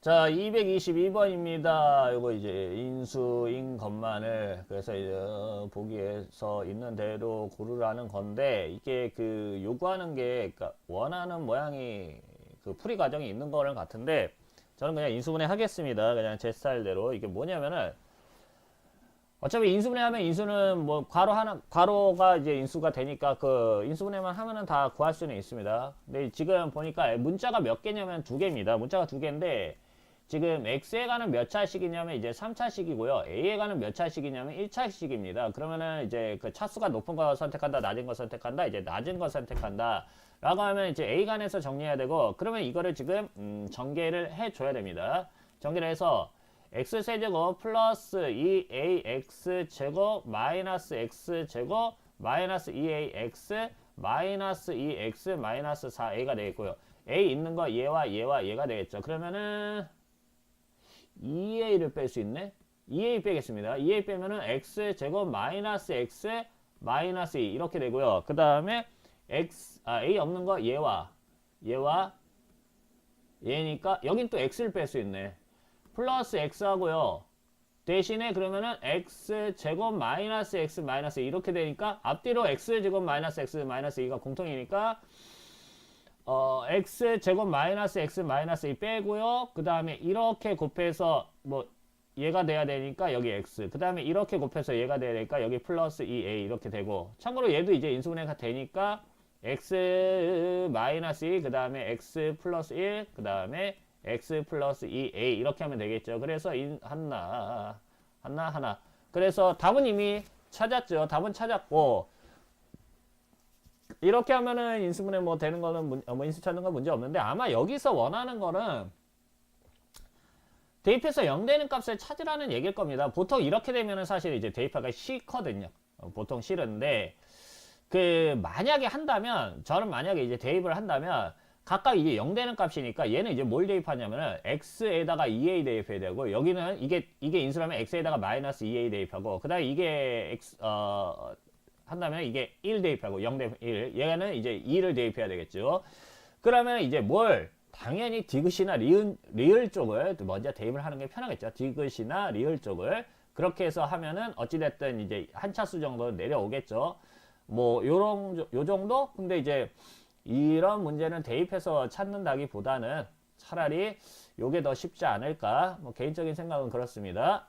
자, 222번입니다. 이거 이제 인수인 것만을 그래서 이제 어, 보기에서 있는 대로 고르라는 건데 이게 그 요구하는 게 그러니까 원하는 모양이 그 풀이 과정이 있는 거는 같은데 저는 그냥 인수분해 하겠습니다. 그냥 제 스타일대로 이게 뭐냐면은 어차피 인수분해 하면 인수는 뭐 괄호 하나 괄호가 이제 인수가 되니까 그 인수분해만 하면은 다 구할 수는 있습니다. 근데 지금 보니까 문자가 몇 개냐면 두 개입니다. 문자가 두 개인데 지금 x에 가는 몇 차식이냐면 이제 3차식이고요. a에 가는 몇 차식이냐면 1차식입니다. 그러면은 이제 그 차수가 높은 거 선택한다, 낮은 거 선택한다, 이제 낮은 거 선택한다. 라고 하면 이제 a 간에서 정리해야 되고 그러면 이거를 지금 음, 전개를 해 줘야 됩니다. 전개를 해서 x 세제곱 플러스 2ax 제곱 마이너스 x 제곱 마이너스 2ax 마이너스 2x 마이너스 4a가 되겠고요. a 있는 거 얘와 얘와 얘가 되겠죠. 그러면은 2a를 뺄 수 있네. 2a 빼겠습니다. 2a 빼면은 x 제곱 마이너스 x 마이너스 2 이렇게 되고요. 그 다음에 x 아 a 없는 거 얘와 얘와 얘니까 여긴 또 x를 뺄 수 있네. 플러스 x 하고요. 대신에 그러면은 x 제곱 마이너스 x 마이너스 2 이렇게 되니까 앞뒤로 x 제곱 마이너스 x 마이너스 2가 공통이니까 어, x 제곱 마이너스 x 마이너스 2 빼고요. 그 다음에 이렇게 곱해서 뭐 얘가 돼야 되니까 여기 x. 그 다음에 이렇게 곱해서 얘가 돼야 되니까 여기 플러스 2a 이렇게 되고 참고로 얘도 이제 인수분해가 되니까 x 마이너스 2, 그 다음에 x 플러스 1, 그 다음에 x 플러스 2a 이렇게 하면 되겠죠. 그래서 인, 하나, 하나, 하나. 그래서 답은 이미 찾았죠. 답은 찾았고 이렇게 하면은 인수분해 뭐 되는 거는 문, 어, 뭐 인수 찾는 건 문제 없는데 아마 여기서 원하는 거는 대입해서 0 되는 값을 찾으라는 얘기일 겁니다. 보통 이렇게 되면은 사실 이제 대입하기가 싫거든요. 어, 보통 싫은데 그 만약에 한다면 저는 만약에 이제 대입을 한다면 각각 이게 0 되는 값이니까 얘는 이제 뭘 대입하냐면은 x에다가 2a 대입해야 되고 여기는 이게 이게 인수라면 x에다가 마이너스 2a 대입하고 그다음에 이게 x 어 한다면 이게 1 대입하고 0 대입 1 얘는 이제 2를 대입해야 되겠죠. 그러면 이제 뭘 당연히 디귿이나 리을, 리을 쪽을 먼저 대입을 하는 게 편하겠죠. 디귿이나 리을 쪽을 그렇게 해서 하면은 어찌됐든 이제 한 차수 정도 내려오겠죠. 뭐 요런 요 정도? 근데 이제 이런 문제는 대입해서 찾는다기보다는 차라리 요게 더 쉽지 않을까? 뭐 개인적인 생각은 그렇습니다.